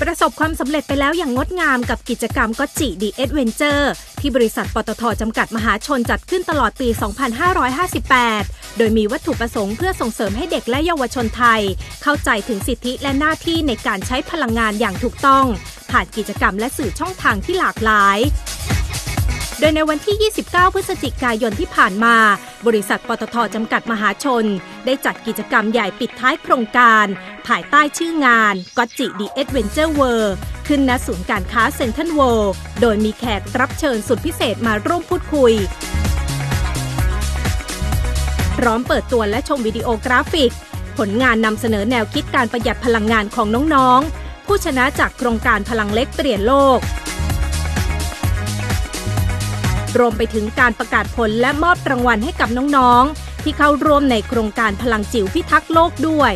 ประสบความสำเร็จไปแล้วอย่างงดงามกับกิจกรรมก็จิดีเอ็ดเวนเจอร์ที่บริษัทปตทจำกัดมหาชนจัดขึ้นตลอดปี 2558 โดยมีวัตถุประสงค์เพื่อส่งเสริมให้เด็กและเยาวชนไทย เข้าใจถึงสิทธิและหน้าที่ในการใช้พลังงานอย่างถูกต้อง ผ่านกิจกรรมและสื่อช่องทางที่หลากหลาย โดยในวันที่ 29 พฤศจิกายนที่ผ่านมา บริษัทปตทจำกัดมหาชน ได้จัดกิจกรรมใหญ่ปิดท้ายโครงการ ภายใต้ชื่องานก็จิดีเอ็ดเวนเจอร์เวิร์ขึ้นณศูนย์การค้าเซ็นทรัลเวิลด์โดยมีแขกรับเชิญสุดพิเศษมาร่วมพูดคุย พร้อมเปิดตัวและชมวิดีโอกราฟิก ผลงานนำเสนอแนวคิดการประหยัดพลังงานของน้องๆ ผู้ชนะจากโครงการพลังเล็กเปลี่ยนโลก รวมไปถึงการประกาศผลและมอบรางวัลให้กับน้องๆ ที่เข้าร่วมในโครงการพลังจิ๋วพิทักษ์โลกด้วย